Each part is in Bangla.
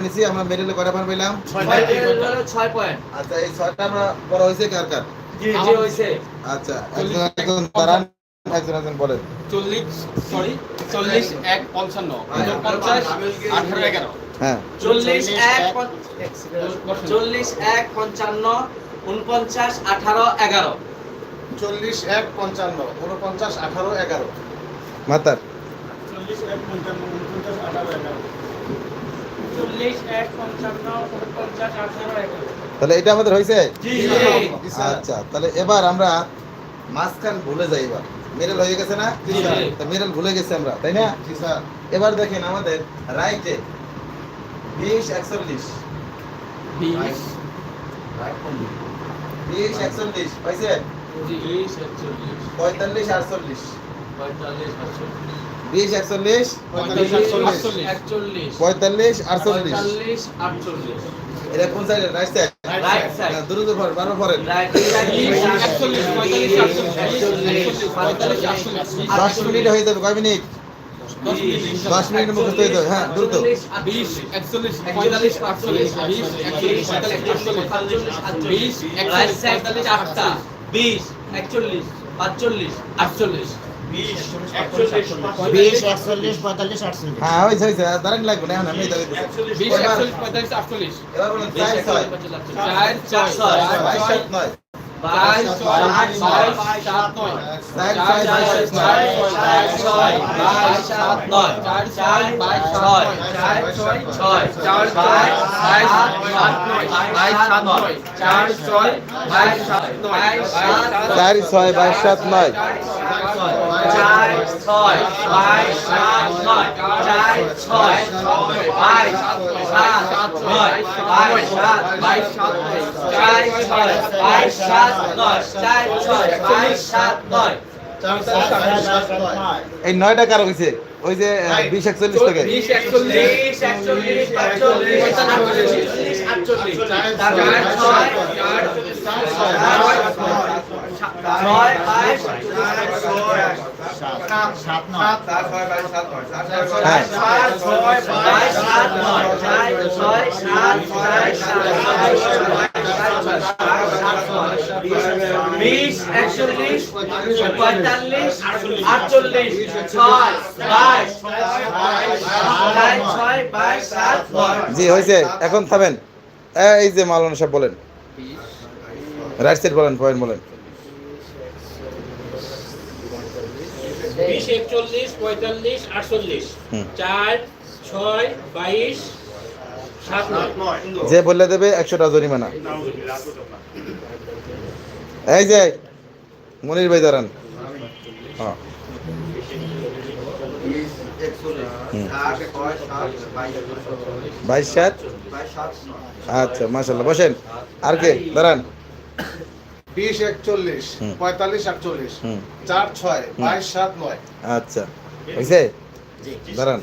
নিছি আমরা মেডেলে কয়টা পয়েন্ট পেলাম ছয় পয়েন্ট আচ্ছা এই ছয়টা আমরা বড় হয়েছে কার কার? জি জি হয়েছে। আচ্ছা একজন একজন দাঁড়ান একজন একজন বলেন। চল্লিশ সরি চল্লিশ এক পঞ্চান্ন। পঞ্চাশ আঠারো এগারো। হ্যাঁ। চল্লিশ এক চল্লিশ এক পঞ্চান্ন উনপঞ্চাশ আঠারো এগারো। চল্লিশ এক পঞ্চান্ন উনপঞ্চাশ আঠারো এগারো। মাতার। চল্লিশ এক পঞ্চান্ন উনপঞ্চাশ আঠারো এগারো চল্লিশ এক পঞ্চান্ন উনপঞ্চাশ আঠারো এগারো তাহলে এটা আমাদের হয়েছে আচ্ছা তাহলে এবার আমরা মাঝখান ভুলে যাই এবার। মেডেল হয়ে গেছে না? মেডেল ভুলে গেছে আমরা তাই না? এবার দেখেন আমাদের রাইটে বিশ একচল্লিশ। বিশ। বিশ একচল্লিশ পাইছে একচল্লিশ। পঁয়তাল্লিশ আটচল্লিশ। পঁয়তাল্লিশ আটচল্লিশ। বিশ একচল্লিশ পঁয়তাল্লিশ আটচল্লিশ। এটা কোন সাইডে রাইট সাইড দ্রুত পড়েন বারো পড়েন দশ মিনিট হয়ে যাবে কয় মিনিট? দশ মিনিটের মুখস্থ হয়ে যাবে হ্যাঁ দ্রুত। বিশ একচল্লিশ পঁয়তাল্লিশ আটচল্লিশ বিশ একচল্লিশ পঁয়তাল্লিশ আটচল্লিশ বিশ একচল্লিশ পঁয়তাল্লিশ আটটা বিশ একচল্লিশ পাঁচচল্লিশ আটচল্লিশ। হ্যাঁ হয়েছে হয়েছে দাঁড়ান লাগবে না এখন আমি চার ছয় বাইশ সাত নয় ছয় চার ছয় বাইশ সাত নয় চার ছয় বাইশ সাত নয় বাইশ সাত ছয় ছয় ছয় বাইশ সাত চার ছয় বাইশ সাত নয় চার ছয় বাইশ সাত নয়। ছয় ছয় ছয় ছয় এই নয়টা কার হয়েছে ওই যে বিশ একচল্লিশ থেকে বিশ একচল্লিশ বিশ একচল্লিশ পাঁচচল্লিশ আটচল্লিশ আটচল্লিশ চার ছয় ছয় বাইশ সাত নয় হ্যাঁ চার ছয় বাইশ সাত নয় ছয় সাত চার সাত বিশ একচল্লিশ পঁয়তাল্লিশ আটচল্লিশ ছয় বাইশ ছয় বাইশ সাত জি হয়েছে এখন থামেন এই যে মালানা সাহেব বলেন রাইট সাইড বলেন পয়েন্ট বলেন বিশ একচল্লিশ পঁয়তাল্লিশ আটচল্লিশ। চার ছয় বাইশ সাত যে বললে দেবে একশোটা জরিমানা। এই যে মনির ভাই দাঁড়ান। হ্যাঁ। বাইশ সাত? আচ্ছা মাসাল্লাহ বসেন। আর কে? দাঁড়ান। বিশ একচল্লিশ পঁয়তাল্লিশ আটচল্লিশ চার ছয় বাইশ সাত নয়। আচ্ছা। হয়েছে? দাঁড়ান।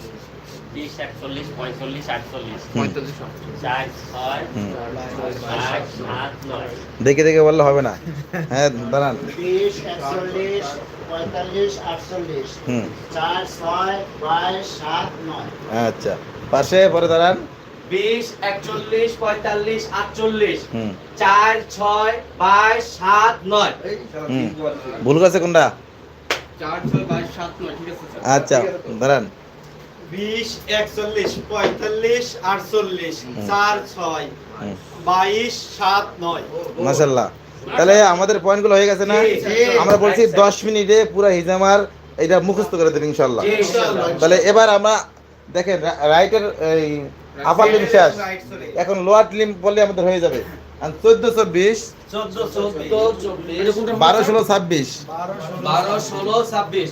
দেখে দেখে বললে হবে না। হ্যাঁ দাঁড়ান। আচ্ছা। পাশে পরে দাঁড়ান। বিশ একচল্লিশ পঁয়তাল্লিশ আটচল্লিশ। চার ছয় বাইশ সাত নয়। ভুল গেছে কোনটা? চার ছয় বাইশ সাত নয় ঠিক আছে আচ্ছা দাঁড়ান। বিশ একচল্লিশ পঁয়তাল্লিশ আটচল্লিশ। চার ছয় বাইশ সাত নয়। মাশাল্লাহ। তাহলে আমাদের পয়েন্টগুলো হয়ে গেছে না? আমরা বলছি দশ মিনিটে পুরো হিজামার এটা মুখস্থ করে দেবেন ইনশাল্লাহ। তাহলে এবার আমরা দেখেন রাইটের এই আপার লিম শেষ। এখন লোয়ার লিম বললে আমাদের হয়ে যাবে। চোদ্দ চব্বিশ চোদ্দ চোদ্দ চব্বিশ বারো ষোলো ছাব্বিশ বারো ষোলো ছাব্বিশ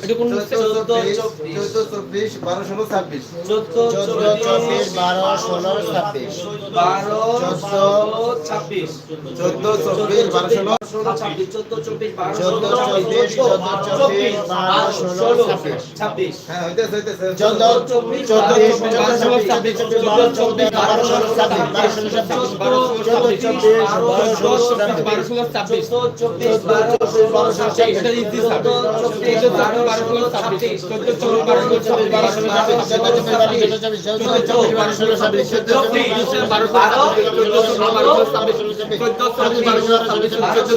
চোদ্দ চব্বিশ বারো ষোলো ছাব্বিশ চোদ্দ চব্বিশ বারো ষোলো ছাব্বিশ বারো ষোলো ছাব্বিশ চোদ্দ চব্বিশ বারো ষোলো ষোলো ছাব্বিশ চোদ্দ চব্বিশ বারো ষোলো চব্বিশ চোদ্দ চব্বিশ বারো ষোলো ছাব্বিশ ছাব্বিশ হ্যাঁ হইতেছে হইতেছে চোদ্দ চব্বিশ চব্বিশ চোদ্দ চব্বিশ চব্বিশ বারো চব্বিশ বারো ষোলো ছাব্বিশ বারো ষোলো ছাব্বিশ চোদ্দ চব্বিশ বারো ষোলো ছাব্বিশ বারো ষোলো ছাব্বিশ চোদ্দ চব্বিশ বারো ষোলো ছাব্বিশ বারো ষোলো ছাব্বিশ বারো ষোলো ছাব্বিশ